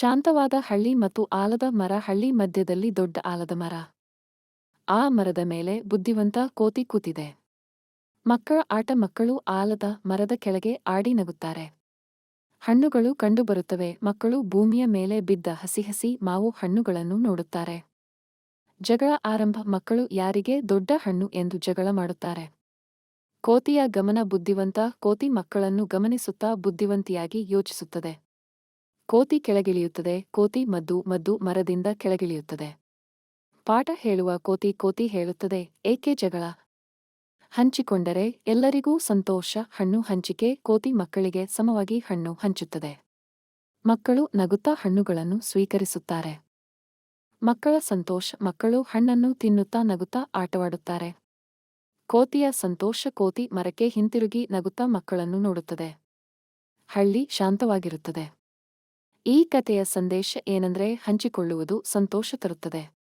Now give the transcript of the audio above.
ಶಾಂತವಾದ ಹಳ್ಳಿ ಮತ್ತು ಆಲದ ಮರ ಹಳ್ಳಿ ಮಧ್ಯದಲ್ಲಿ ದೊಡ್ಡ ಆಲದ ಮರ. ಆ ಮರದ ಮೇಲೆ ಬುದ್ಧಿವಂತ ಕೋತಿ ಕೂತಿದೆ. ಮಕ್ಕಳ ಆಟ ಮಕ್ಕಳು ಆಲದ ಮರದ ಕೆಳಗೆ ಆಡಿ ನಗುತ್ತಾರೆ. ಹಣ್ಣುಗಳು ಕಂಡುಬರುತ್ತವೆ, ಮಕ್ಕಳು ಭೂಮಿಯ ಮೇಲೆ ಬಿದ್ದ ಹಸಿ ಹಸಿ ಮಾವು ಹಣ್ಣುಗಳನ್ನು ನೋಡುತ್ತಾರೆ. ಜಗಳ ಆರಂಭ, ಮಕ್ಕಳು ಯಾರಿಗೆ ದೊಡ್ಡ ಹಣ್ಣು ಎಂದು ಜಗಳ ಮಾಡುತ್ತಾರೆ. ಕೋತಿಯ ಗಮನ ಬುದ್ಧಿವಂತ, ಕೋತಿ ಮಕ್ಕಳನ್ನು ಗಮನಿಸುತ್ತಾ ಬುದ್ಧಿವಂತಿಯಾಗಿ ಯೋಚಿಸುತ್ತದೆ. ಕೋತಿ ಕೆಳಗಿಳಿಯುತ್ತದೆ, ಕೋತಿ ಮದ್ದು ಮದ್ದು ಮರದಿಂದ ಕೆಳಗಿಳಿಯುತ್ತದೆ. ಪಾಠ ಹೇಳುವ ಕೋತಿ ಕೋತಿ ಹೇಳುತ್ತದೆ, ಏಕೆ ಜಗಳ? ಹಂಚಿಕೊಂಡರೆ ಎಲ್ಲರಿಗೂ ಸಂತೋಷ, ಹಣ್ಣು ಹಂಚಿಕೆ, ಕೋತಿ ಮಕ್ಕಳಿಗೆ ಸಮವಾಗಿ ಹಣ್ಣು ಹಂಚುತ್ತದೆ. ಮಕ್ಕಳು ನಗುತ್ತಾ ಹಣ್ಣುಗಳನ್ನು ಸ್ವೀಕರಿಸುತ್ತಾರೆ. ಮಕ್ಕಳ ಸಂತೋಷ, ಮಕ್ಕಳು ಹಣ್ಣನ್ನು ತಿನ್ನುತ್ತಾ ನಗುತ್ತಾ ಆಟವಾಡುತ್ತಾರೆ. ಕೋತಿಯ ಸಂತೋಷ ಕೋತಿ ಮರಕ್ಕೆ ಹಿಂತಿರುಗಿ ನಗುತ್ತಾ ಮಕ್ಕಳನ್ನು ನೋಡುತ್ತದೆ. ಹಳ್ಳಿ ಶಾಂತವಾಗಿರುತ್ತದೆ. ಈ ಕಥೆಯ ಸಂದೇಶ ಏನಂದ್ರೆ ಹಂಚಿಕೊಳ್ಳುವುದು ಸಂತೋಷ ತರುತ್ತದೆ.